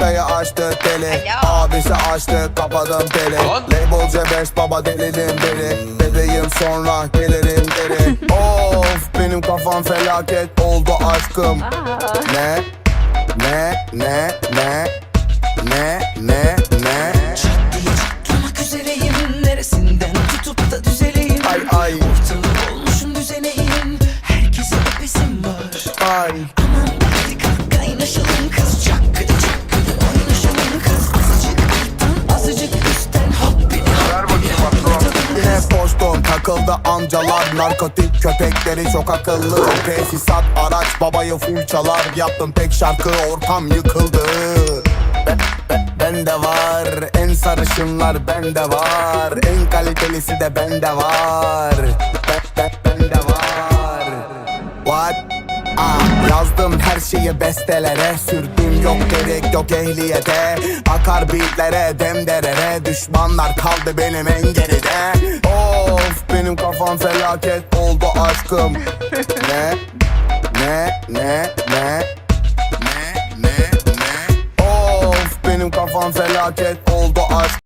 açtı teli. Abisi açtı kapadım teli. Label C5 baba delidim deli Bebeğim sonra gelirim geri Of benim kafam felaket oldu aşkım Ne? Ne? Ne? Ne? Ne? Ne? Ne? diye çatlamak üzereyim Neresinden tutup da düzeleyim Ay ay Ortalık olmuşum düzeneyim Herkese öpesim var ay takıldı amcalar Narkotik köpekleri çok akıllı. Tesisat araç babayı full çalar. Yaptım tek şarkı ortam yıkıldı. Ben, ben, bende var. En sarışınlar bende var. En kalitelisi de bende var. Ben, ben, bende var. What? Ah, yazdım her şeyi bestelere. Sürdüm yok gerek yok ehliyete. Akar beatlere demderere. Düşmanlar kaldı benim en geride. Of benim kafam felaket oldu aşkım Ne? Ne? Ne? Ne? Ne? Ne? Ne? Of benim kafam felaket oldu aşkım